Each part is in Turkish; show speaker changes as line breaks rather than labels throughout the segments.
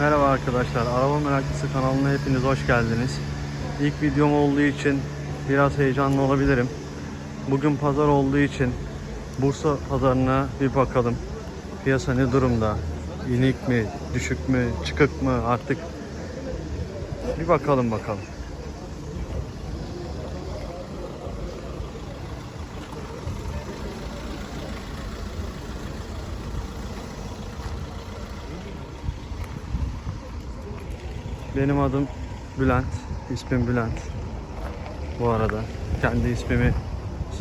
Merhaba arkadaşlar, Araba Meraklısı kanalına hepiniz hoş geldiniz. İlk videom olduğu için biraz heyecanlı olabilirim. Bugün pazar olduğu için Bursa pazarına bir bakalım. Piyasa ne durumda? İnik mi, düşük mü, çıkık mı artık? Bir bakalım bakalım. Benim adım Bülent. İsmim Bülent. Bu arada kendi ismimi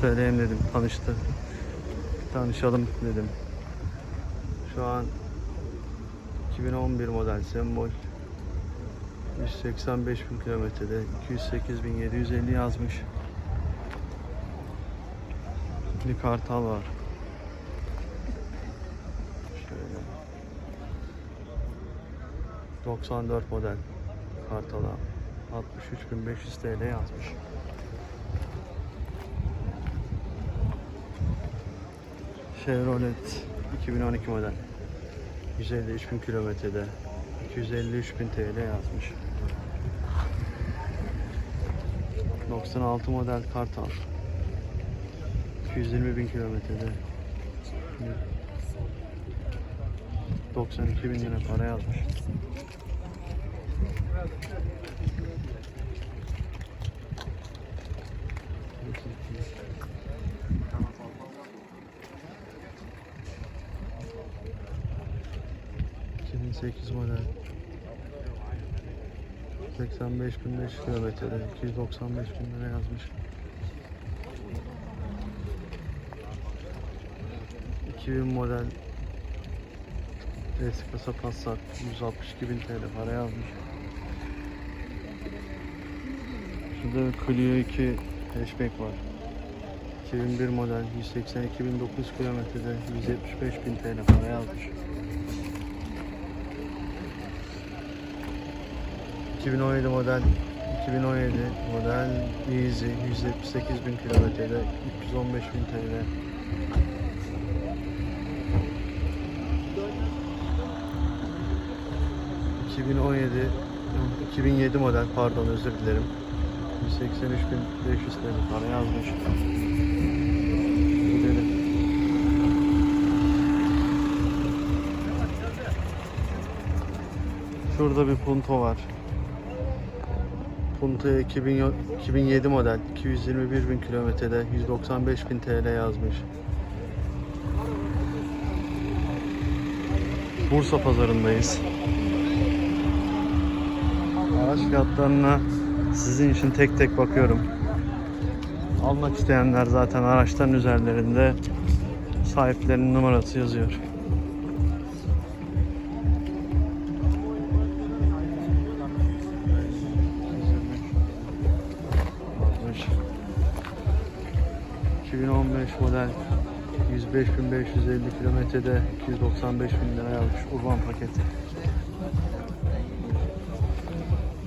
söyleyeyim dedim. Tanıştı. Tanışalım dedim. Şu an 2011 model sembol. 185 bin kilometrede 208 bin 750 yazmış. Bir kartal var. Şöyle. 94 model Kartal'a 63.500 TL yazmış. Chevrolet 2012 model 153 bin kilometrede 253 bin TL yazmış. 96 model Kartal 220 bin kilometrede 92 bin lira para yazmış. ...2008 model... ...85 bin 500 kilometrede... ...295 bin lira yazmış. 2000 model... ...eski kasa Passat... ...162 bin TL para yazmış. Şurada bir Clio 2 hatchback var. 2001 model 182 bin 900 kilometrede 175 bin TL para yazmış. 2017 model 2017 model Easy 178 bin kilometrede 315 bin TL. ...2017... ...2007 model pardon özür dilerim. 183.500 TL para yazmış. Şurada bir Punto var. Punto 2000, 2007 model 221 bin kilometrede 195 bin TL yazmış. Bursa pazarındayız. Araç fiyatlarına sizin için tek tek bakıyorum. Almak isteyenler zaten araçların üzerlerinde sahiplerinin numarası yazıyor. 105.550 kilometrede 295 bin lira yazmış urban paket.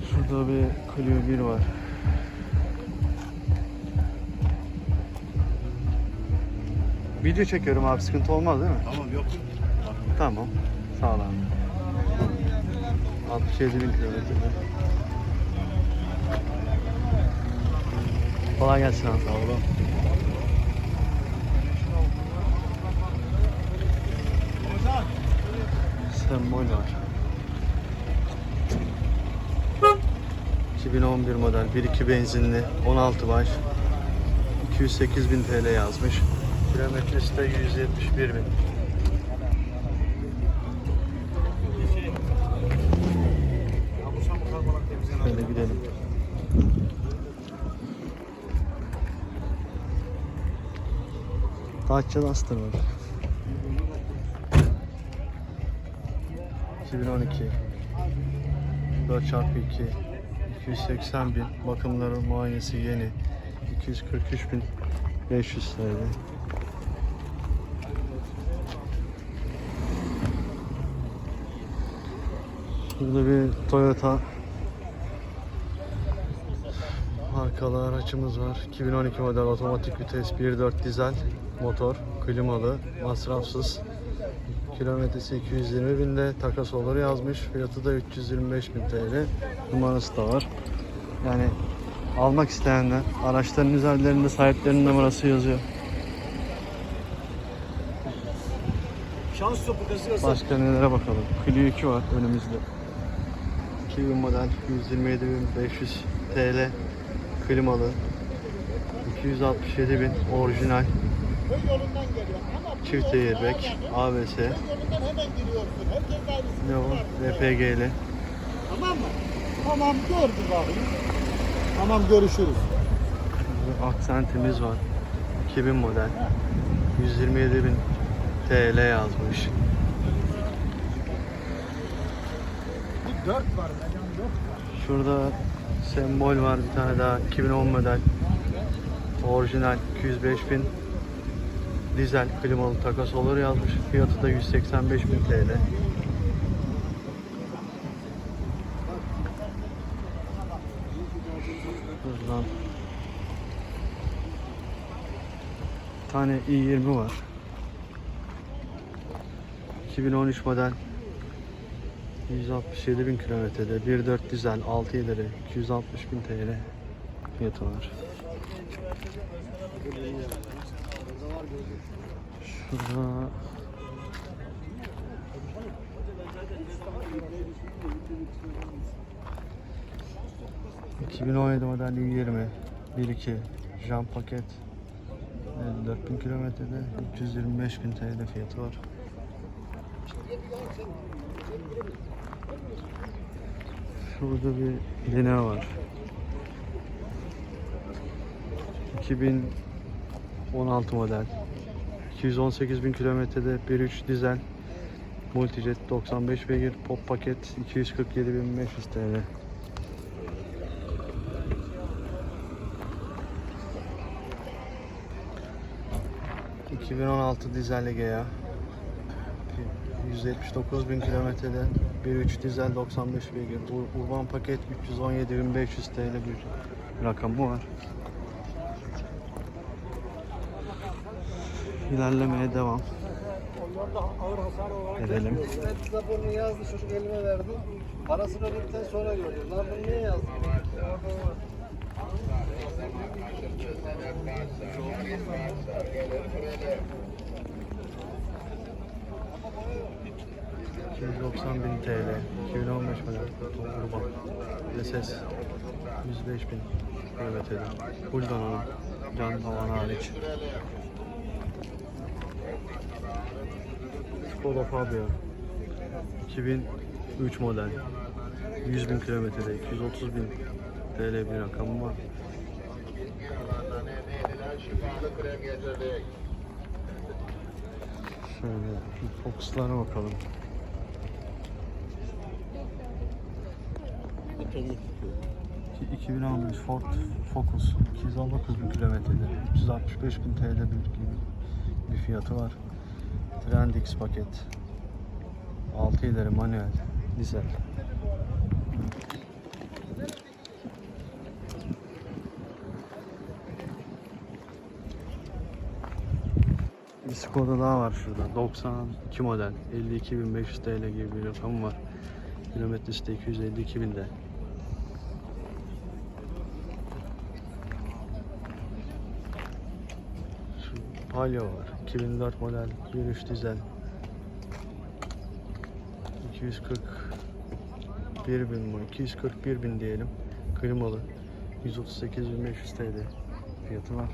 Şurada bir Clio 1 var. Video çekiyorum abi sıkıntı olmaz değil mi?
Tamam yok.
Tamam. Sağ ol abi. 67 bin kilometrede. Kolay gelsin abi.
Sağ olun.
Sembol var. 2011 model 1.2 benzinli 16 baş 208 bin TL yazmış. Kilometresi de 171 bin. Şöyle gidelim. Dacia Duster var. 2012 4x2 280 bin. Bakımları muayenesi yeni. 243 bin 500 TL. Burada bir Toyota markalı aracımız var. 2012 model otomatik vites 1.4 dizel motor klimalı masrafsız Kilometresi 220 binde takas olur yazmış. Fiyatı da 325 bin TL. Numarası da var. Yani almak isteyenler araçların üzerlerinde sahiplerinin numarası yazıyor.
Şans söpürgesi yasak.
Başka nelere bakalım. Clio 2 var önümüzde. 2000 model 127.500 TL klimalı 267.000 orijinal
Köy yolundan geliyor ama bu
çift.
Herkes aynısını
ne o. LPG'li
Tamam mı? Tamam gördüm bakayım. Tamam görüşürüz.
aksentimiz var 2000 model 127.000 TL yazmış
Bir dört var. Hocam yok.
Şurada sembol var bir tane daha 2010 model orijinal 205.000 dizel klimalı takas olur yazmış. Fiyatı da 185.000 TL Buradan bir tane i20 var. 2013 model. 167 bin kilometrede. 1.4 dizel 6 ileri 260 bin TL fiyatı var. Şurada ...2017 model 120 1.2 jant paket 4000 kilometrede 325 bin TL fiyatı var. Şurada bir bina var. 2016 model. 218 bin kilometrede 1.3 dizel. Multijet 95 beygir pop paket 247.500 TL. ...2016 dizel Egea 179 bin kilometrede 1.3 dizel 95 beygir Ur- urban paket 317.500 TL bir rakamı var. İlerlemeye devam
Onlarda ağır hasar olarak
edelim.
Ben raporunu yazdı çocuk elime verdi. Parasını ödedikten sonra gördüm. Lan bunu niye.
290 bin TL 2015 model urban SS 105 bin kilometrede full donanım can tavan hariç Skoda Fabia 2003 model 100 bin kilometrede 230 bin TL bir rakamı var Şöyle Fox'lara bakalım. 2015 Ford Focus 219 bin kilometrede 365 bin TL bir, bir fiyatı var. Trendix paket 6 ileri manuel dizel Bir Skoda daha var şurada 92 model 52.500 TL gibi bir rakam var. Kilometresi de 252 binde. Şu Palio var. 2004 model 1.3 dizel. 240 1 bin mi? 241 bin diyelim. Klimalı. 138.500 TL fiyatı var.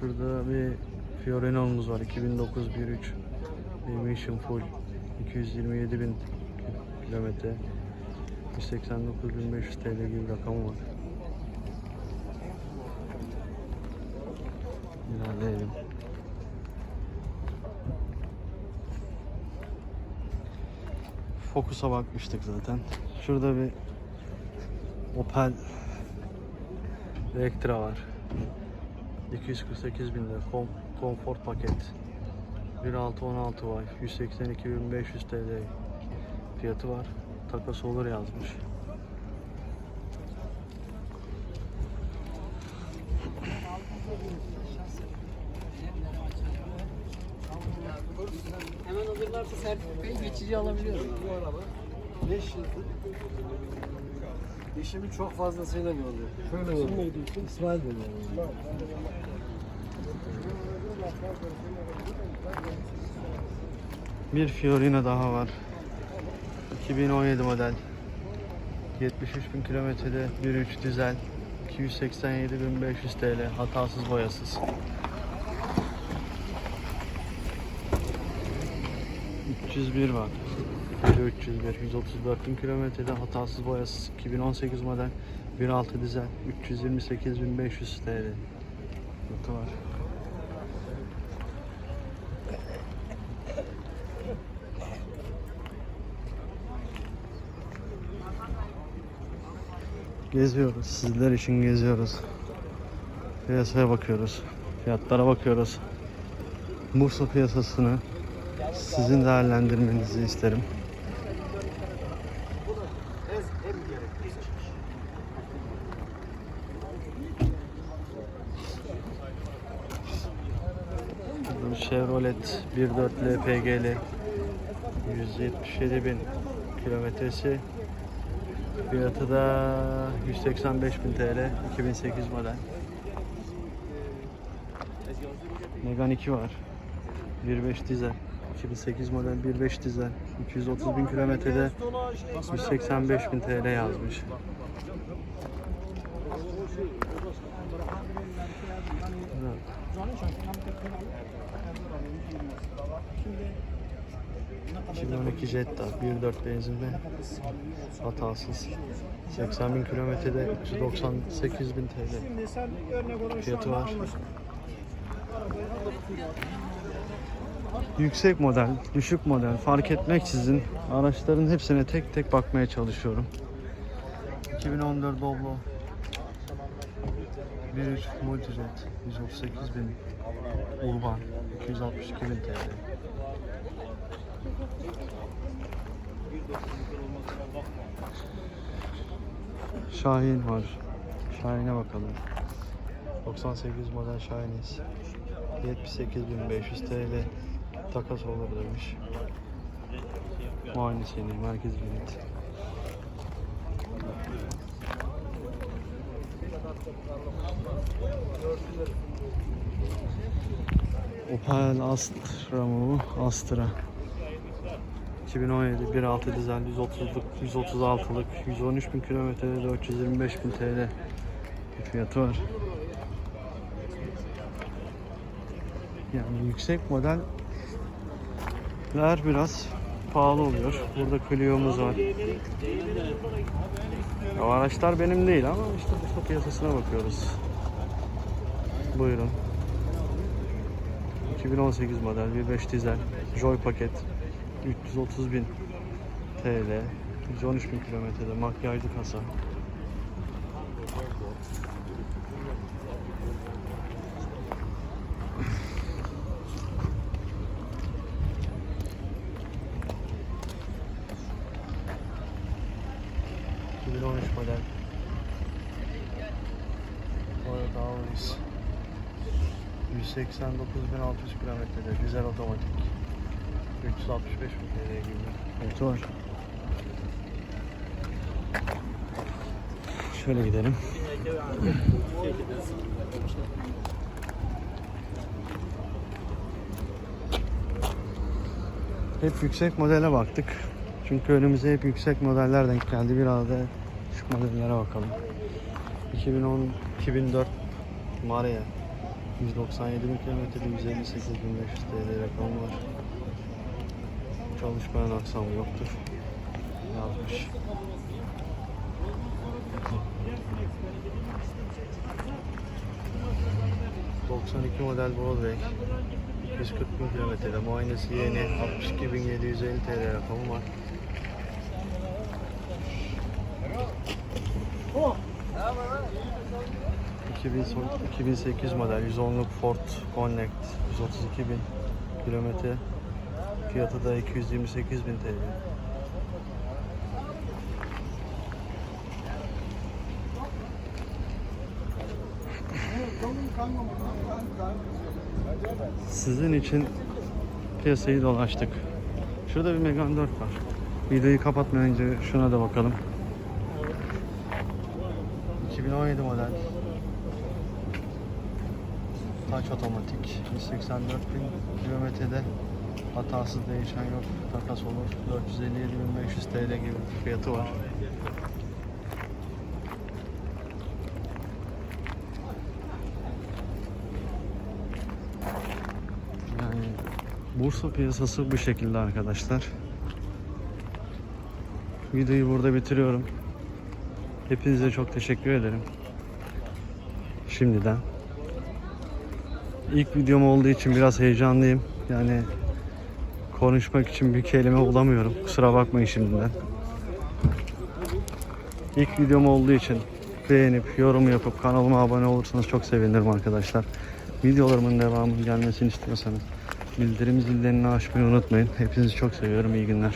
Şurada bir Fiorina'mız var. 2009 1.3 Emission Full 227 bin kilometre 189.500 TL gibi bir rakamı var. İlerleyelim. Focus'a bakmıştık zaten. Şurada bir Opel Vectra var. 248 bin lira kom, konfor paket 1.6-16 var 182.500 TL fiyatı var takas olur yazmış
geçici alabiliyorum.
Bu araba 5 yıldır işimi çok fazlasıyla gördü. Şöyle oldu. İsmail Bey.
Bir Fiorina daha var. 2017 model. 73 bin kilometrede 1.3 dizel. 287.500 TL. Hatasız boyasız. 301 var. 301. 134 bin kilometrede hatasız boyasız. 2018 model. 1.6 dizel. 328.500 TL. Notu var. Geziyoruz. Sizler için geziyoruz. Piyasaya bakıyoruz. Fiyatlara bakıyoruz. Bursa piyasasını sizin değerlendirmenizi isterim. Bu Chevrolet 1.4 LPG'li 177 bin kilometresi. Fiyatı da 185 bin TL 2008 model. Megane 2 var. 1.5 dizel 2008 model 1.5 dizel 230 bin kilometrede 185 bin TL yazmış Evet. 2012 Jetta 1.4 benzinli hatasız 80 bin kilometrede 398 bin TL Fiyatı var. Yüksek model, düşük model fark etmeksizin araçların hepsine tek tek bakmaya çalışıyorum. 2014 Doblo 1.3 Multijet 138 bin Urban 262 bin TL Şahin var. Şahin'e bakalım. 98 model Şahin'iz. 78.500 TL takas olur demiş. Muayenesini merkez bilet. Opel Astra mı bu? Astra. 2017 1.6 dizel 130'luk 136'lık 113 bin kilometrede 425 bin TL bir fiyatı var. Yani yüksek modeller biraz pahalı oluyor. Burada Clio'muz var. Ya, araçlar benim değil ama işte Bursa piyasasına bakıyoruz. Buyurun. 2018 model 1.5 dizel Joy paket 330 bin TL 113 bin kilometrede makyajlı kasa ...2013 model... Toyota Auris... ...189.600 kilometrede dizel otomatik... 365 bin TL gibi var. Şöyle gidelim. Hep yüksek modele baktık. Çünkü önümüze hep yüksek modeller denk geldi. Biraz da şu modellere bakalım. 2010 2004 Maria 197 bin kilometrede 158 bin 500 TL rakam var. Çalışmayan aksam yoktur. Yazmış. ...92 model Broadway... ...140 bin kilometrede muayenesi yeni... ...62.750 TL rakamı var. ...2000 son- 2008 model 110'luk Ford Connect 132 bin kilometre Fiyatı da 228 bin TL. Sizin için piyasayı dolaştık. Şurada bir Megane 4 var. Videoyu kapatmadan önce şuna da bakalım. 2017 model. Taç otomatik. 184 bin kilometrede hatasız değişen yok. Takas olur. 457.500 TL gibi bir fiyatı var. Yani Bursa piyasası bu şekilde arkadaşlar. Videoyu burada bitiriyorum. Hepinize çok teşekkür ederim. Şimdiden. İlk videom olduğu için biraz heyecanlıyım. Yani konuşmak için bir kelime bulamıyorum. Kusura bakmayın şimdiden. İlk videom olduğu için beğenip yorum yapıp kanalıma abone olursanız çok sevinirim arkadaşlar. Videolarımın devamının gelmesini istiyorsanız bildirim zillerini açmayı unutmayın. Hepinizi çok seviyorum. İyi günler.